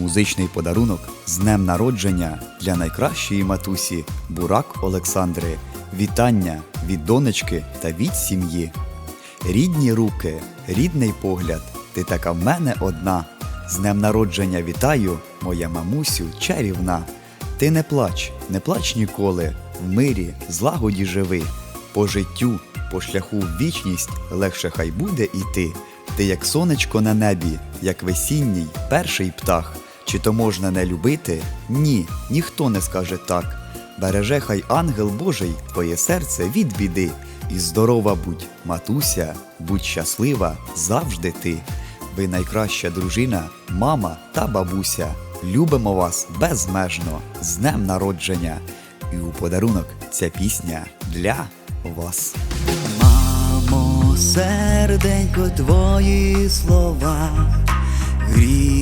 Музичний подарунок з днем народження для найкращої матусі Бурак Олександри. Вітання від донечки та від сім'ї. Рідні руки, рідний погляд, ти така в мене одна. З днем народження вітаю, моя мамусю чарівна. Ти не плач, не плач ніколи, в мирі, злагоді живи. По життю, по шляху в вічність легше хай буде іти. Ти як сонечко на небі, як весінній перший птах. Чи то можна не любити? Ні, ніхто не скаже так. Береже хай ангел Божий твоє серце від біди. І здорова будь, матуся, будь щаслива завжди ти. Ви найкраща дружина, мама та бабуся. Любимо вас безмежно з днем народження. І у подарунок ця пісня для вас. Мамо, серденько, твої слова гріють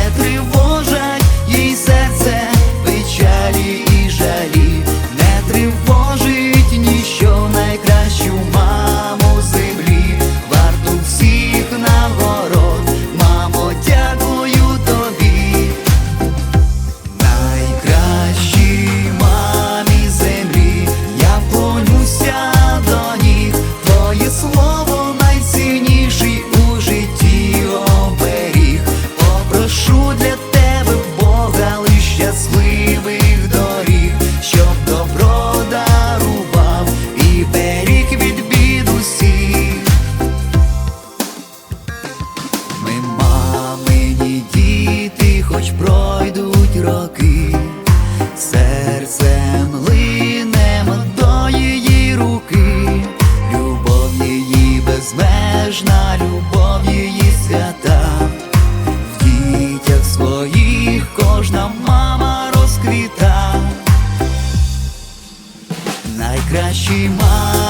безмежна, любов її свята, в дітях своїх кожна мама розквіта. найкращий землі